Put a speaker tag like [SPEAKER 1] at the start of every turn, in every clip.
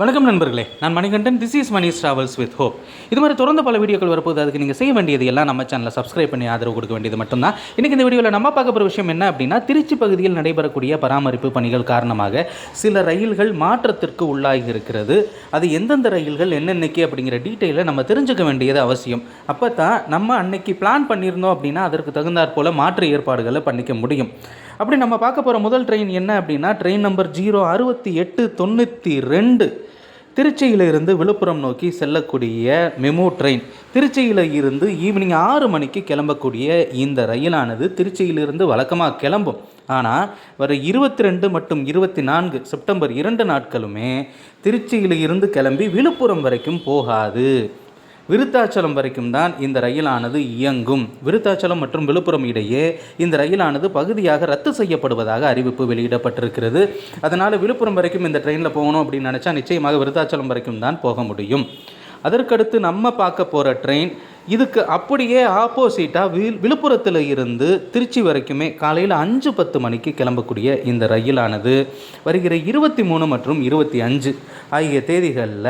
[SPEAKER 1] வணக்கம் நண்பர்களே. நான் Manikandan. This is Mani travels with hope இது மாதிரி தொடர்ந்து பல வீடியோக்கள் வரப்போது அதுக்கு நீங்கள் செய்ய வேண்டியது எல்லாம் நம்ம சேனலில் சப்ஸ்கிரைப் பண்ணி ஆதரவு கொடுக்க வேண்டியது மட்டும்தான். இன்றைக்கி இந்த வீடியோவில் நம்ம பார்க்க போகிற விஷயம் என்ன அப்படின்னா திருச்சி பகுதியில் நடைபெறக்கூடிய பராமரிப்பு பணிகள் காரணமாக சில ரயில்கள் மாற்றத்திற்கு உள்ளாகி இருக்கிறது. அது எந்தெந்த ரயில்கள் என்னென்னைக்கு அப்படிங்கிற டீட்டெயிலை நம்ம தெரிஞ்சுக்க வேண்டியது அவசியம். அப்போ தான் நம்ம அன்னைக்கு பிளான் பண்ணியிருந்தோம் அப்படின்னா அதற்கு தகுந்தாற் போல் மாற்று ஏற்பாடுகளை பண்ணிக்க முடியும். அப்படி நம்ம பார்க்க போகிற முதல் ட்ரெயின் என்ன அப்படின்னா ட்ரெயின் நம்பர் ஜீரோ அறுபத்தி எட்டு தொண்ணூற்றி ரெண்டு. திருச்சியிலிருந்து விழுப்புரம் நோக்கி செல்லக்கூடிய மெமோ ட்ரெயின் திருச்சியில் இருந்து ஈவினிங் ஆறு மணிக்கு கிளம்பக்கூடிய இந்த ரயிலானது திருச்சியிலிருந்து வழக்கமாக கிளம்பும். ஆனால் வர இருபத்தி ரெண்டு மற்றும் இருபத்தி நான்கு செப்டம்பர் இரண்டு நாட்களுமே திருச்சியில் இருந்து கிளம்பி விழுப்புரம் வரைக்கும் போகாது. விருத்தாச்சலம் வரைக்கும் தான் இந்த ரயிலானது இயங்கும். விருத்தாச்சலம் மற்றும் விழுப்புரம் இடையே இந்த ரயிலானது பகுதியாக ரத்து செய்யப்படுவதாக அறிவிப்பு வெளியிடப்பட்டிருக்கிறது. அதனால் விழுப்புரம் வரைக்கும் இந்த ட்ரெயினில் போகணும் அப்படின்னு நினச்சா நிச்சயமாக விருத்தாச்சலம் வரைக்கும் தான் போக முடியும். அதற்கடுத்து நம்ம பார்க்க போகிற ட்ரெயின் இதுக்கு அப்படியே ஆப்போசிட்டாக வி விழுப்புரத்தில் இருந்து திருச்சி வரைக்குமே காலையில் அஞ்சு பத்து மணிக்கு கிளம்பக்கூடிய இந்த ரயிலானது. வருகிற இருபத்தி மூணு மற்றும் இருபத்தி அஞ்சு ஆகிய தேதிகளில்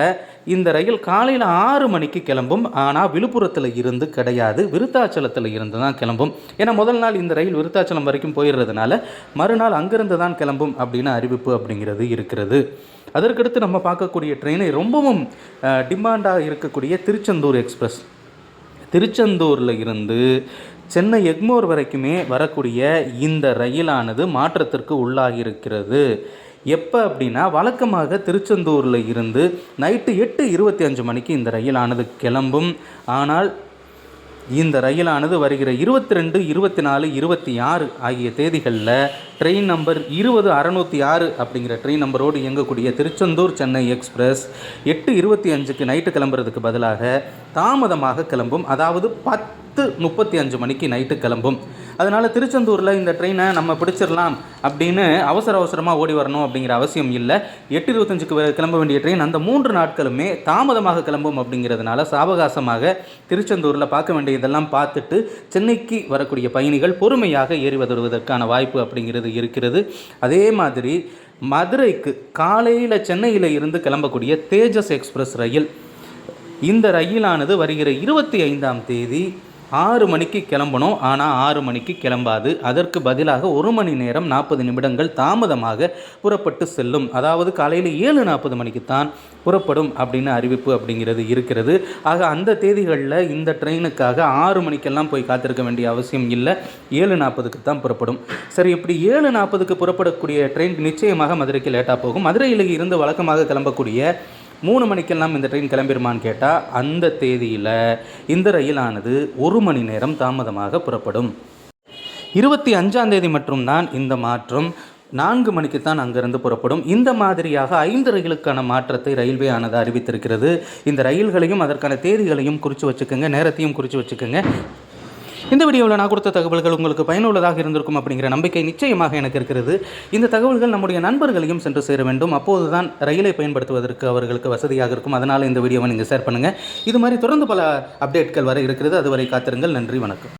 [SPEAKER 1] இந்த ரயில் காலையில் ஆறு மணிக்கு கிளம்பும். ஆனால் விழுப்புரத்தில் இருந்து கிடையாது. விருத்தாச்சலத்தில் இருந்து தான் கிளம்பும். ஏன்னா முதல் நாள் இந்த ரயில் விருத்தாச்சலம் வரைக்கும் போயிடுறதுனால மறுநாள் அங்கிருந்து தான் கிளம்பும் அப்படின்னு அறிவிப்பு அப்படிங்கிறது இருக்கிறது. அதற்கடுத்து நம்ம பார்க்கக்கூடிய ட்ரெயினை ரொம்பவும் டிமாண்டாக இருக்கக்கூடிய திருச்செந்தூர் எக்ஸ்பிரஸ். திருச்செந்தூரில் இருந்து சென்னை எக்மோர் வரைக்குமே வரக்கூடிய இந்த ரயிலானது மாற்றத்திற்கு உள்ளாகியிருக்கிறது. எப்போ அப்படின்னா வழக்கமாக திருச்செந்தூரில் இருந்து நைட்டு எட்டு இருபத்தி அஞ்சு மணிக்கு இந்த ரயிலானது கிளம்பும். ஆனால் இந்த ரயிலானது வருகிற இருபத்தி ரெண்டு இருபத்தி நாலு இருபத்தி ஆறு ஆகிய தேதிகளில் ட்ரெயின் நம்பர் இருபது அறநூற்றி ஆறு அப்படிங்கிற ட்ரெயின் நம்பரோடு இயங்கக்கூடிய திருச்செந்தூர் சென்னை எக்ஸ்பிரஸ் எட்டு இருபத்தி அஞ்சுக்கு நைட்டு கிளம்புறதுக்கு பதிலாக தாமதமாக கிளம்பும். அதாவது பத்து பத்து முப்பத்தி அஞ்சு மணிக்கு நைட்டு கிளம்பும். அதனால் திருச்செந்தூரில் இந்த ட்ரெயினை நம்ம பிடிச்சிடலாம் அப்படின்னு அவசர அவசரமாக ஓடி வரணும் அப்படிங்கிற அவசியம் இல்லை. எட்டு இருபத்தஞ்சுக்கு கிளம்ப வேண்டிய ட்ரெயின் அந்த மூன்று நாட்களுமே தாமதமாக கிளம்பும் அப்படிங்கிறதுனால சாவகாசமாக திருச்செந்தூரில் பார்க்க வேண்டியதெல்லாம் பார்த்துட்டு சென்னைக்கு வரக்கூடிய பயணிகள் பொறுமையாக ஏறி வருவதற்கான வாய்ப்பு அப்படிங்கிறது இருக்கிறது. அதே மாதிரி மதுரைக்கு காலையில் சென்னையில் இருந்து கிளம்பக்கூடிய தேஜஸ் எக்ஸ்பிரஸ் ரயில். இந்த ரயிலானது வருகிற இருபத்தி ஐந்தாம் தேதி ஆறு மணிக்கு கிளம்பணும் ஆனால் ஆறு மணிக்கு கிளம்பாது. அதற்கு பதிலாக ஒரு மணி நேரம் நாற்பது நிமிடங்கள் தாமதமாக புறப்பட்டு செல்லும். அதாவது காலையில் ஏழு நாற்பது மணிக்கு தான் புறப்படும் அப்படின்னு அறிவிப்பு அப்படிங்கிறது இருக்கிறது. ஆக அந்த தேதிகளில் இந்த ட்ரெயினுக்காக ஆறு மணிக்கெல்லாம் போய் காத்திருக்க வேண்டிய அவசியம் இல்லை. ஏழு நாற்பதுக்கு தான் புறப்படும். சரி இப்படி ஏழு நாற்பதுக்கு புறப்படக்கூடிய ட்ரெயின் நிச்சயமாக மதுரைக்கு லேட்டாக போகும். மதுரையில் இருந்து வழக்கமாக கிளம்பக்கூடிய மூணு மணிக்கெல்லாம் இந்த ட்ரெயின் கிளம்பிடுமான்னு கேட்டால் அந்த தேதியில் இந்த ரயிலானது ஒரு மணி நேரம் தாமதமாக புறப்படும். இருபத்தி அஞ்சாம் தேதி மட்டும்தான் இந்த மாற்றம் நான்கு மணிக்கு தான் அங்கிருந்து புறப்படும். இந்த மாதிரியாக ஐந்து ரயிலுக்கான மாற்றத்தை ரயில்வே ஆனது அறிவித்திருக்கிறது. இந்த ரயில்களையும் அதற்கான தேதிகளையும் குறித்து வச்சுக்கோங்க நேரத்தையும் குறித்து வச்சுக்கோங்க. இந்த வீடியோவில் நான் கொடுத்த தகவல்கள் உங்களுக்கு பயனுள்ளதாக இருந்திருக்கும் அப்படிங்கிற நம்பிக்கை நிச்சயமாக எனக்கு இருக்கிறது. இந்த தகவல்கள் நம்முடைய நண்பர்களையும் சென்று சேர வேண்டும். அப்போது தான் ரயிலை பயன்படுத்துவதற்கு அவர்களுக்கு வசதியாக இருக்கும். அதனால் இந்த வீடியோவை நீங்கள் ஷேர் பண்ணுங்கள் இது மாதிரி தொடர்ந்து பல அப்டேட்கள் வர இருக்கிறது. அதுவரை காத்திருங்கள். நன்றி வணக்கம்.